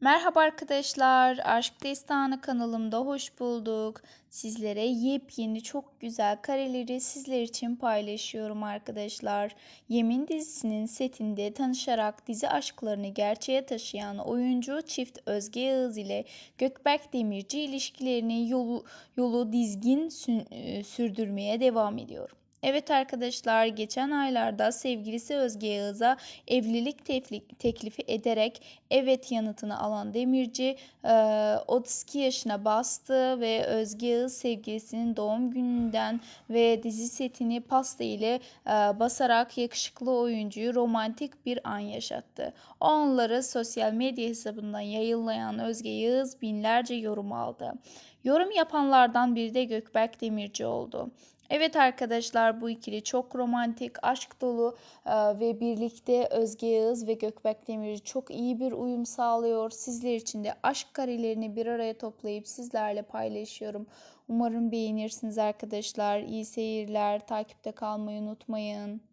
Merhaba arkadaşlar, Aşk Destanı kanalımda hoş bulduk. Sizlere yepyeni çok güzel kareleri sizler için paylaşıyorum arkadaşlar. Yemin dizisinin setinde tanışarak dizi aşklarını gerçeğe taşıyan oyuncu çift Özge Yağız ile Gökberk Demirci ilişkilerini yolu, yolu dizgin sü- sürdürmeye devam ediyor. Evet arkadaşlar geçen aylarda sevgilisi Özge Yağız'a evlilik teklifi ederek evet yanıtını alan Demirci 32 yaşına bastı ve Özge Yağız sevgilisinin doğum gününden ve dizi setini pasta ile basarak yakışıklı oyuncuyu romantik bir an yaşattı. O anları sosyal medya hesabından yayınlayan Özge Yağız binlerce yorum aldı. Yorum yapanlardan biri de Gökberk Demirci oldu. Evet arkadaşlar bu ikili çok romantik, aşk dolu e, ve birlikte Özge Yağız ve Gökberk Demirci çok iyi bir uyum sağlıyor. Sizler için de aşk karelerini bir araya toplayıp sizlerle paylaşıyorum. Umarım beğenirsiniz arkadaşlar. İyi seyirler. Takipte kalmayı unutmayın.